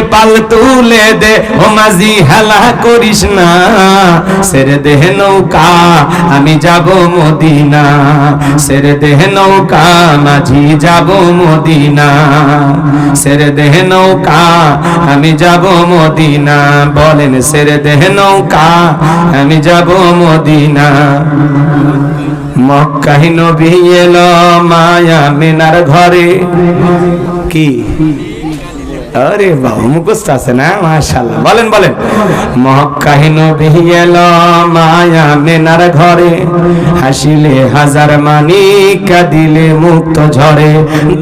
পাল তুলে দে, ও মাঝি হেলা করিস না। সেরে দেহ নৌকা, আমি যাব মদিনা। সেরে দেহ নৌকা, মাঝি যাব মদিনা। সেরে দেহ নৌকা, আমি যাব মদিনা। বলেন সেরে দেহ নৌকা, আমি যাব মদিনা। মক্কাহি নবী এলো মায়া মিনার ঘরে। কি? আরে বাবু, মুখস্থ আছে না? মাশাল্লাহ বলেন বলেন। মক্কাহি নবী এলো মায়া মিনার ঘরে, হাসিলে হাজার মানি, কাঁদিলে মুক্ত ঝরে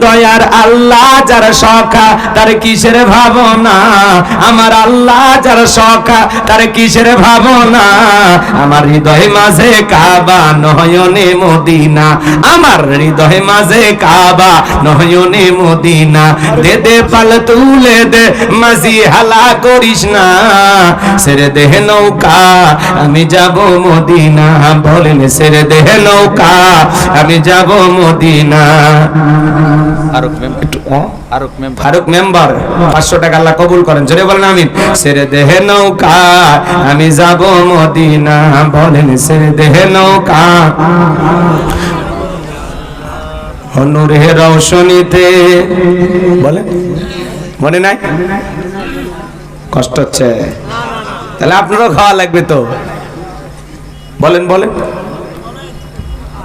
দয়ার আল্লাহ যার সখা, তার কিসের ভাবনা? আমার আল্লাহ যার সখা, তার কিসের ভাবনা? আমার হৃদয় মাঝে কাবা, নয়নে মদিনা। আমার হৃদয় মাঝে কাবা, নয়নে মদিনা। দে দে পাল তুলে দে মাঝি হালা করিস না। সেরে দেহ নৌকা আমি যাব মদিনা। বলেন সেরে দেহ নৌকা আমি যাব মদিনা। ফারুক মেম্বার পাঁচশো টাকা আল্লাহ কবুল করেন। জোরে বলেন আমিন। সেরে দেহে নৌকা আমি যাব মদিনা। বলেন সেরে দেহে নৌকা। অনুরে রৌশনীতে বলেন। মনে নাই? কষ্ট হচ্ছে। তাহলে আপনারও খাওয়া লাগবে তো। বলেন বলেন।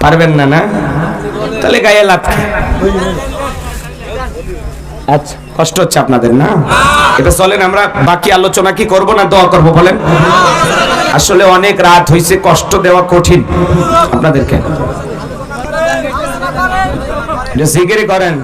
পারবেন না না? তাহলে গায়ে লাভ আচ্ছা কষ্ট হচ্ছে আপনাদের, না? এটা চলেন, আমরা বাকি আলোচনা কি করব না দোয়া করব, বলেন? আসলে অনেক রাত হইছে, কষ্ট দেওয়া কঠিন আপনাদেরকে। জিগিরি করেন।